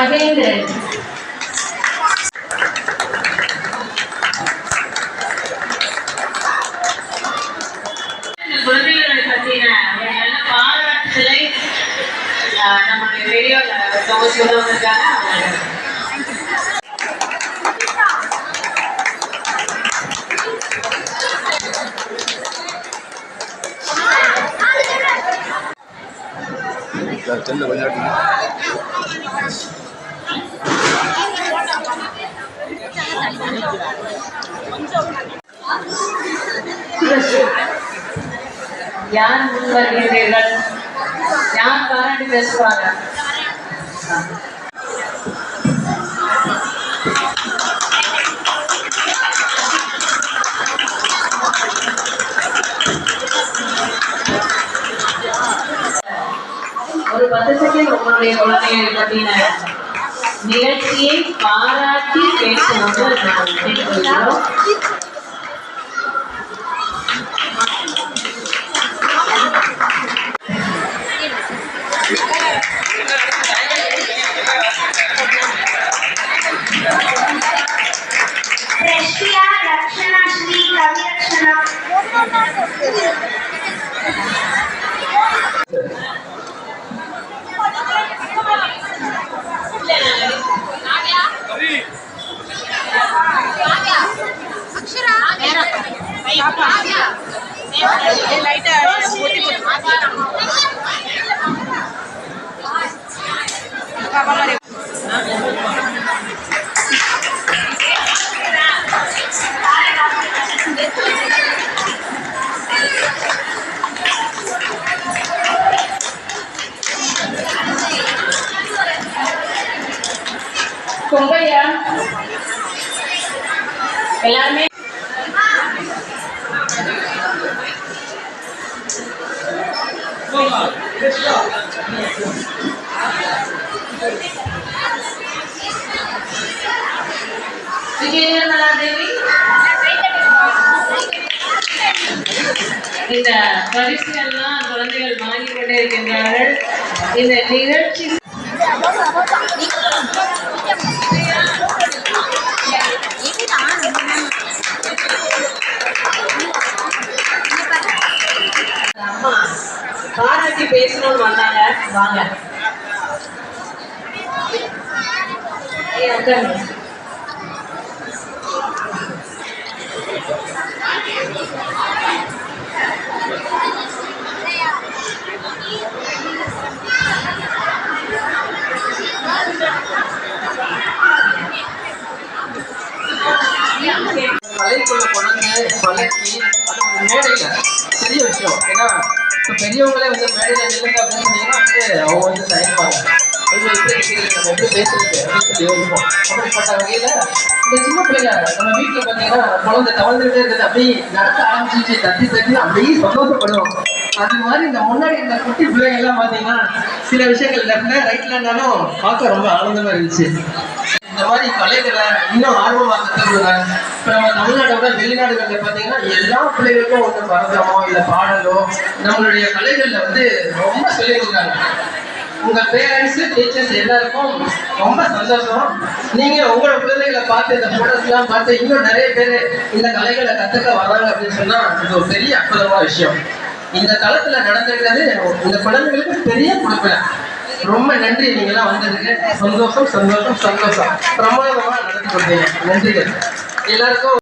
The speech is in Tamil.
மகேந்திரன் குழந்தைகளை பற்றின ஒரு நல்ல பாராட்டுதலை நம்மளுடைய வீடியோல தொகுதி சொல்லுவதற்காக அவங்க செல்ல விளையாட்டு யார் முன் வருகின்றீர்கள் யார் பாராட்டி பேசுவாங்க ஒரு பத்து செகண்ட் உங்களுடைய குழந்தைகளை பற்றின நிகழ்ச்சியை பாராட்டி பேசணும்னு பொங்கையா எல்லாருமே தேவி இந்த பரிசுகள்லாம் குழந்தைகள் வாங்கி கொண்டே இருக்கின்றார்கள் இந்த நிகழ்ச்சி அம்மா பாராட்டி பேசணும்னு வந்தாங்க. வாங்க. ஏய், குழந்தை கலைக்குள்ள அது ஒரு மேடையில. பெரிய விஷயம் ஏன்னா இப்போ பெரியவங்களே வந்து மேடையில் நில்லுங்க அப்படின்னு சொன்னீங்கன்னா வந்து அவங்க வந்து தயங்குவாங்க ஐயோ இப்படி இருக்கிறது நம்ம எப்படி பேசுறது? அப்படின்னு சொல்லி யோசிப்போம். அப்படிப்பட்ட வகையில் இந்த சின்ன பிள்ளைங்க நம்ம வீட்டில் பார்த்தீங்கன்னா குழந்தை தவழ்ந்துட்டே இருக்குது அப்படியே நடக்க ஆரம்பிச்சிச்சு தட்டி தட்டி அப்படியே சந்தோஷப்படுவோம். அது மாதிரி இந்த முன்னாடி இந்த குட்டி பிள்ளைங்க எல்லாம் பார்த்தீங்கன்னா சில விஷயங்கள் லெஃப்ட்ல ரைட்ல இருந்தாலும் பார்க்க ரொம்ப ஆனந்தமாக இருந்துச்சு. இந்த மாதிரி கலைகளை இன்னும் ஆர்வமாக கற்றுக்கொடுங்க இப்போ நம்ம தமிழ்நாட்டை வெளிநாடுகளில் பார்த்தீங்கன்னா எல்லா பிள்ளைகளுக்கும் வந்து பரதமோ இல்லை பாடலோ நம்மளுடைய கலைகளில் வந்து ரொம்ப சொல்லி கொடுக்குறாங்க. உங்கள் பேரண்ட்ஸ் டீச்சர்ஸ் எல்லாருக்கும் ரொம்ப சந்தோஷம். நீங்கள் உங்களோட குழந்தைகளை பார்த்து இந்த போட்டோஸ்லாம் பார்த்து இன்னும் நிறைய பேர் இந்த கலைகளை கற்றுக்க வராங்க அப்படின்னு சொன்னால் இது ஒரு பெரிய அற்புதமான விஷயம். இந்த காலத்தில் நடந்திருக்கிறது இந்த குழந்தைகளுக்கு பெரிய கொடுக்கல ரொம்ப நன்றி நீங்களாம் வந்ததுக்கு சந்தோஷம் சந்தோஷம் சந்தோஷம். பிரமாதமாக நடந்து கொடுத்தீங்க நன்றிகள். எல்லாருக்கும்